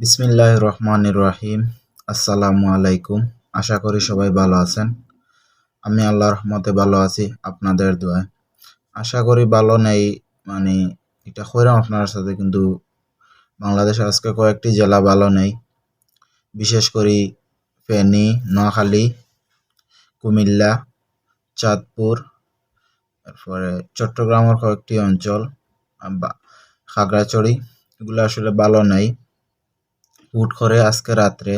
বিসমিল্লাহ রহমান রহিম। আসসালামু আলাইকুম। আশা করি সবাই ভালো আছেন। আমি আল্লাহ রহমতে ভালো আছি আপনাদের দোয়ায়। আশা করি ভালো নেই মানে এটা কইরাম আপনার সাথে, কিন্তু বাংলাদেশে আজকে কয়েকটি জেলা ভালো নেই। বিশেষ করে ফেনী, নোয়াখালী, কুমিল্লা, চাঁদপুর তারপরে চট্টগ্রামের কয়েকটি অঞ্চল খাগড়াছড়ি, এগুলো আসলে ভালো নেই। হুট করে আজকে রাত্রে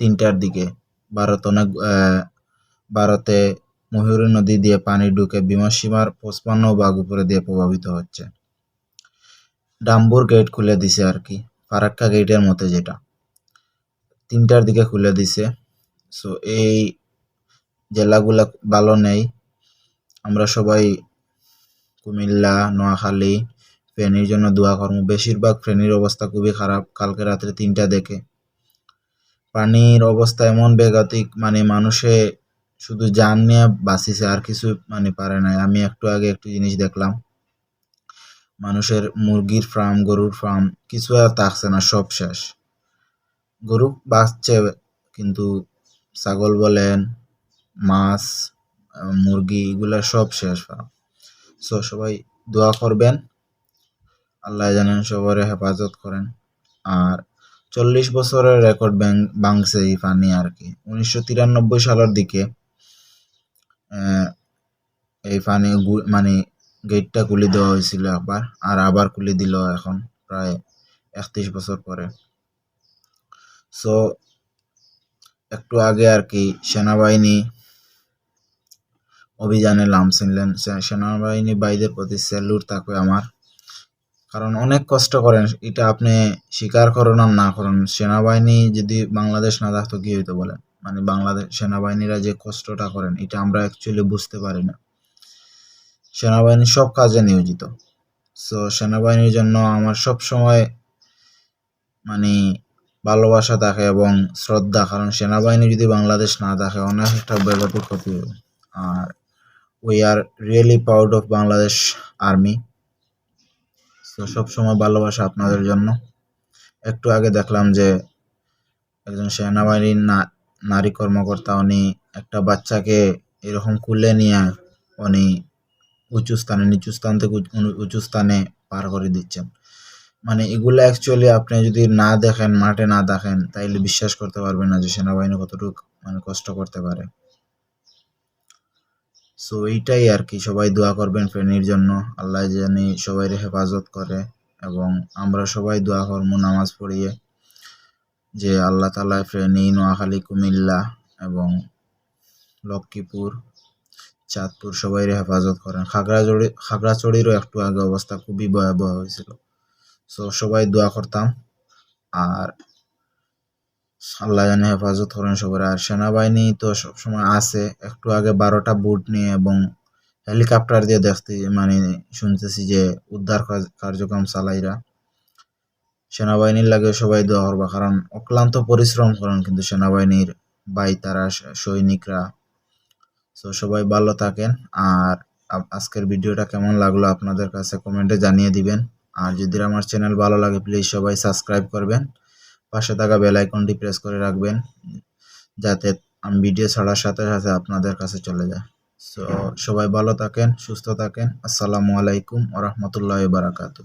তিনটার দিকে ভারত অনেক ভারতে ময়ূরী নদী দিয়ে পানি ঢুকে বিমসীমার পঁচপান্ন বাঘ উপরে দিয়ে প্রভাবিত হচ্ছে। ডাম্বুর গেট খুলে দিছে আর কি, ফারাক্কা গেটের মতো যেটা। তিনটার দিকে খুলে দিছে। সো এই জেলাগুলা ভালো নেই। আমরা সবাই কুমিল্লা, নোয়াখালী ফেনীর জন্য দোয়া করব বেশিরভাগ ফেনীর অবস্থা খুবই খারাপ। কালকে রাত্রে তিনটা দেখে। পানির অবস্থা এমন বেগাতিক মানে মানুষে শুধু যান নিয়ে বাঁচিছে, আর কিছু মানে পারে নাই। আমি একটু আগে একটু জিনিস দেখলাম। মানুষের মুরগির ফার্ম, গরুর ফার্ম, কিছু আর থাকছে না, সব শেষ। গরু বাঁচছে, কিন্তু ছাগল বলেন, মাছ, মুরগি, এগুলা সব শেষ। ফার্ম সো সবাই দোয়া করবেন। আল্লাহ জানেন সবার হেফাজত করেন। আর চল্লিশ বছরের রেকর্ড ভাঙছে এই পানি আর কি। উনিশশো তিরানব্বই সালের দিকে এই পানি মানে গেটটা খুলে দেওয়া হয়েছিল একবার, আর আবার খুলে দিল এখন প্রায় একত্রিশ বছর পরে। সো, একটু আগে আর কি সেনাবাহিনী অভিযানে নামছিলেন সেনাবাহিনী বাইদের প্রতি স্যালুট থাকবে আমার। কারণ অনেক কষ্ট করেন, এটা আপনি স্বীকার করেন আর না করেন। সেনাবাহিনী যদি বাংলাদেশ না থাকতো, কি হইতো বলেন? মানে বাংলাদেশ, সেনাবাহিনীরা যে কষ্টটা করেন, এটা আমরা অ্যাকচুয়ালি বুঝতে পারি না। সেনাবাহিনী সব কাজে নিয়োজিত। সো সেনাবাহিনীর জন্য আমার সব সময় মানে ভালোবাসা থাকে এবং শ্রদ্ধা, কারণ সেনাবাহিনী যদি বাংলাদেশ না থাকে, অনেক একটা ব্যাগতিক ক্ষতি হবে। আর we are really proud of Bangladesh army তো সবসময় ভালোবাসা আপনাদের জন্য। একটু আগে দেখলাম যে একজন সেনাবাহিনীর নারী কর্মকর্তা উনি একটা বাচ্চাকে এরকম কুলে নিয়ে উনি উঁচু স্থানে, নিচু স্থান থেকে উঁচু স্থানে পার করে দিচ্ছেন। মানে এগুলো অ্যাকচুয়ালি আপনি যদি না দেখেন, মাঠে না দেখেন, তাইলে বিশ্বাস করতে পারবেন না যে সেনাবাহিনী কতটুকু মানে কষ্ট করতে পারে। সো এইটাই আর কি সবাই দোয়া করবেন ফ্রেনির জন্য। আল্লাহ জানি সবাই হেফাজত করে এবং আমরা সবাই দোয়া করব নামাজ পড়িয়ে যে আল্লাহ তালা ফ্রেনি নোয়াখালী, কুমিল্লা এবং লক্ষ্মীপুর, চাঁদপুর সবাই হেফাজত করেন। খাগড়াচড়ি খাগড়াচড়িরও একটু আগে অবস্থা খুবই ভয়াবহ হয়েছিল। সো সবাই দোয়া করতাম। আর আল্লাহ জানে হেফাজত করেন সবার আর সেনাবাহিনী তো সবসময় আছে। একটু আগে বারোটা বুট নিয়ে এবং হেলিকপ্টার দিয়ে দেখতে মানে শুনতেছি যে উদ্ধার কার্যক্রম চালাইরা। সেনাবাহিনীর লাগে সবাই দোয়া করবা, কারণ অক্লান্ত পরিশ্রম করেন কিন্তু সেনাবাহিনীর বাই তারা সৈনিকরা। তো সবাই ভালো থাকেন। আর আজকের ভিডিওটা কেমন লাগল আপনাদের কাছে কমেন্টে জানিয়ে দিবেন। আর যদি আমার চ্যানেল ভালো লাগে প্লিজ সবাই সাবস্ক্রাইব করবেন। পাশে থাকা বেল আইকনটি প্রেস করে রাখবেন, যাতে আমি ভিডিও ছাড়ার সাথে সাথে আপনাদের কাছে চলে যায়। সো সবাই ভালো থাকেন, সুস্থ থাকেন। আসসালামু আলাইকুম ওরহমতুল্লাহ বারাকাতু